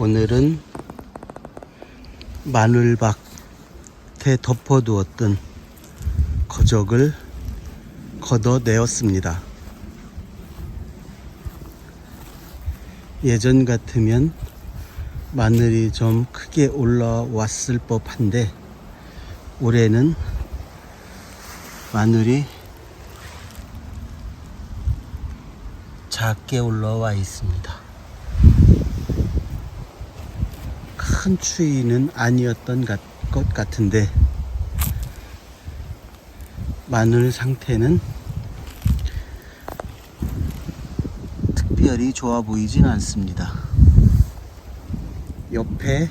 오늘은 마늘밭에 덮어두었던 거적을 걷어내었습니다. 예전 같으면 마늘이 좀 크게 올라왔을 법한데 올해는 마늘이 작게 올라와 있습니다. 큰 추위는 아니었던 것- 것 같은데 마늘 상태는 특별히 좋아 보이진 않습니다. 옆에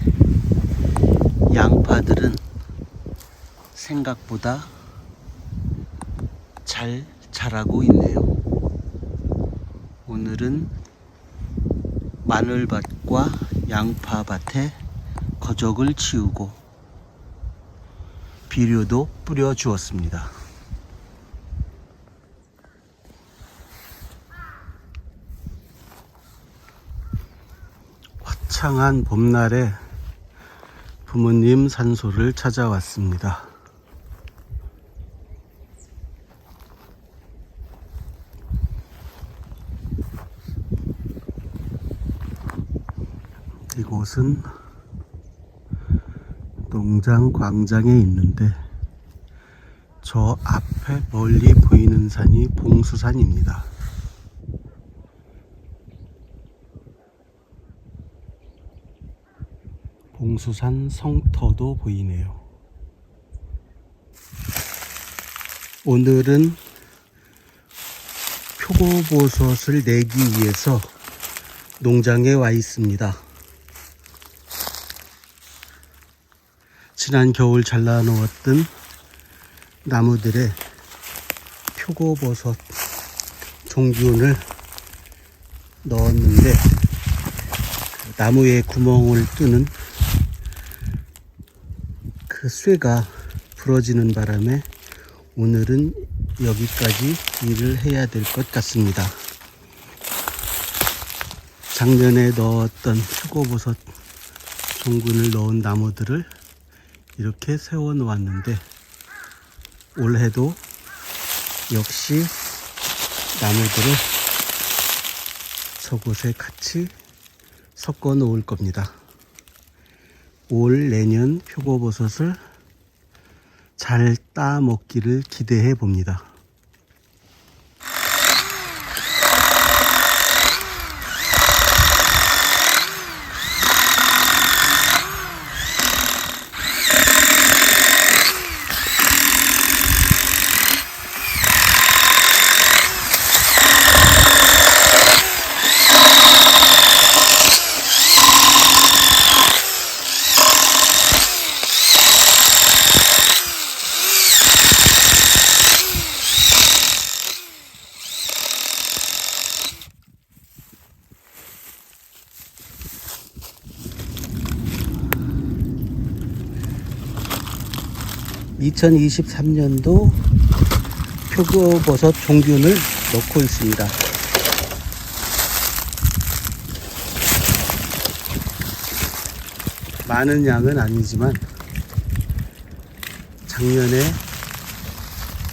양파들은 생각보다 잘 자라고 있네요. 오늘은 마늘밭과 양파밭에 거적을 치우고 비료도 뿌려 주었습니다. 화창한 봄날에 부모님 산소를 찾아왔습니다. 이곳은 농장 광장에 있는데 저 앞에 멀리 보이는 산이 봉수산입니다. 봉수산 성터도 보이네요. 오늘은 표고버섯을 내기 위해서 농장에 와 있습니다. 지난 겨울 잘라 놓았던 나무들의 표고버섯 종균을 넣었는데 그 나무에 구멍을 뚫는 그 쇠가 부러지는 바람에 오늘은 여기까지 일을 해야 될 것 같습니다. 작년에 넣었던 표고버섯 종균을 넣은 나무들을 이렇게 세워 놓았는데 올해도 역시 나무들을 저곳에 같이 섞어 놓을 겁니다. 올 내년 표고버섯을 잘 따먹기를 기대해 봅니다. (2023년도) 표고버섯 종균을 넣고 있습니다. 많은 양은 아니지만 작년에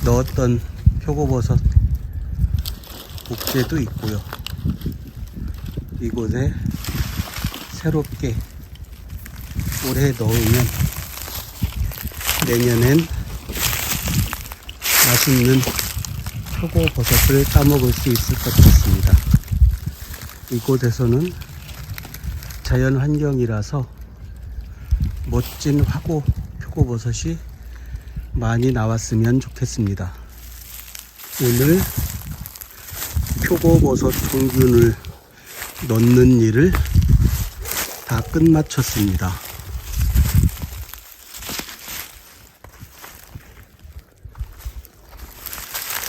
넣었던 표고버섯 목재도 있고요. 이곳에 새롭게 올해 넣으면 내년엔 맛있는 표고버섯을 따먹을 수 있을 것 같습니다. 이곳에서는 자연 환경이라서 멋진 화고 표고버섯이 많이 나왔으면 좋겠습니다. 오늘 표고버섯 종균을 넣는 일을 다 끝마쳤습니다.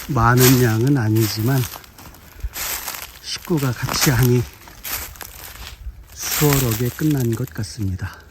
많은 양은 아니지만 식구가 같이 하니 수월하게 끝난 것 같습니다.